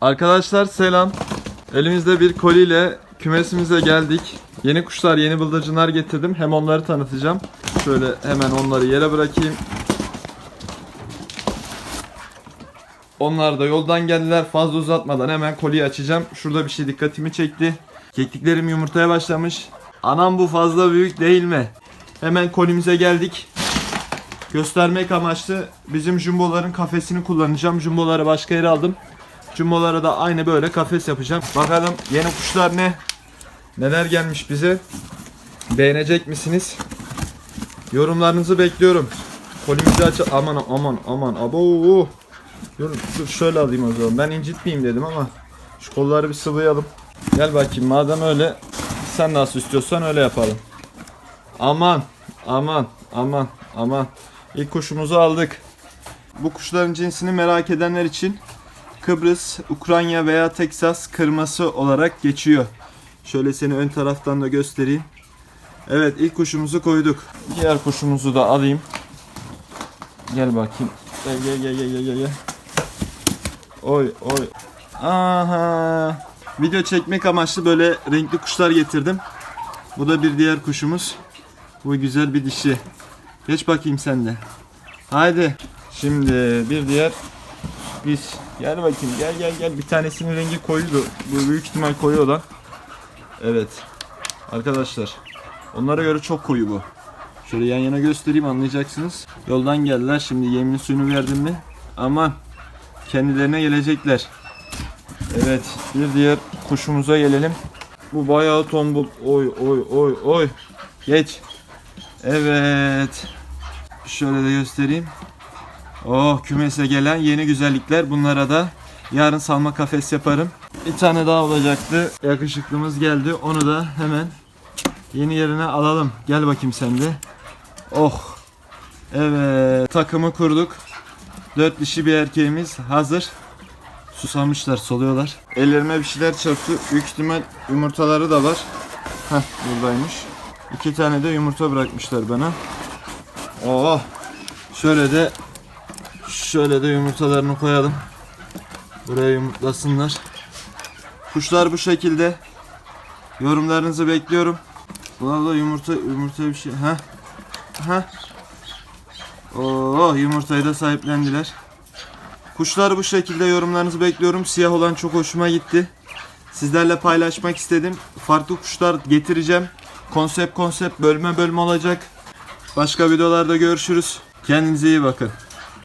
Arkadaşlar selam. Elimizde bir koliyle kümesimize geldik. Yeni kuşlar, yeni bıldırcınlar getirdim. Hem onları tanıtacağım. Şöyle hemen onları yere bırakayım. Onlar da yoldan geldiler. Fazla uzatmadan hemen koliyi açacağım. Şurada bir şey dikkatimi çekti. Kekliklerim yumurtaya başlamış. Anam bu fazla büyük değil mi? Hemen kolimize geldik. Göstermek amaçlı bizim jumboların kafesini kullanacağım. Jumboları başka yere aldım. Jumbolara da aynı böyle kafes yapacağım. Bakalım yeni kuşlar ne? Neler gelmiş bize? Beğenecek misiniz? Yorumlarınızı bekliyorum. Kolimizi aç aman aman aman abo. Dur, şöyle alayım o zaman. Ben incitmeyeyim dedim ama şu kolları bir sıvayalım. Gel bakayım madem öyle sen nasıl istiyorsan öyle yapalım. Aman aman aman aman. İlk kuşumuzu aldık. Bu kuşların cinsini merak edenler için Kıbrıs, Ukrayna veya Teksas kırması olarak geçiyor. Şöyle seni ön taraftan da göstereyim. Evet ilk kuşumuzu koyduk. Diğer kuşumuzu da alayım. Gel bakayım. Gel gel gel gel gel gel. Oy oy. Aha. Video çekmek amaçlı böyle renkli kuşlar getirdim. Bu da bir diğer kuşumuz. Bu güzel bir dişi. Geç bakayım sen de. Haydi. Şimdi bir diğer biz gel bakayım gel gel gel bir tanesinin rengi koyuydu. Bu büyük ihtimal koyu olan. Evet. Arkadaşlar. Onlara göre çok koyu bu. Şöyle yan yana göstereyim anlayacaksınız. Yoldan geldiler şimdi yemin suyunu verdim mi? Aman kendilerine gelecekler. Evet bir diğer kuşumuza gelelim. Bu bayağı tombul. Oy oy oy oy. Geç. Evet. Şöyle de göstereyim. Oh kümese gelen yeni güzellikler. Bunlara da yarın salma kafes yaparım. Bir tane daha olacaktı. Yakışıklımız geldi. Onu da hemen yeni yerine alalım. Gel bakayım sen de. Oh. Evet. Takımı kurduk. Dört dişi bir erkeğimiz hazır. Susamışlar, soluyorlar. Ellerime bir şeyler çarptı. Büyük ihtimal yumurtaları da var. Heh, buradaymış. İki tane de yumurta bırakmışlar bana. Oh. Şöyle de şöyle de yumurtalarını koyalım. Buraya yumurtlasınlar. Kuşlar bu şekilde. Yorumlarınızı bekliyorum. Buna da yumurta yumurta bir şey. Ha? Ha? Oo, yumurtayı da sahiplendiler. Kuşlar bu şekilde yorumlarınızı bekliyorum. Siyah olan çok hoşuma gitti. Sizlerle paylaşmak istedim. Farklı kuşlar getireceğim. Konsept konsept bölme bölme olacak. Başka videolarda görüşürüz. Kendinize iyi bakın.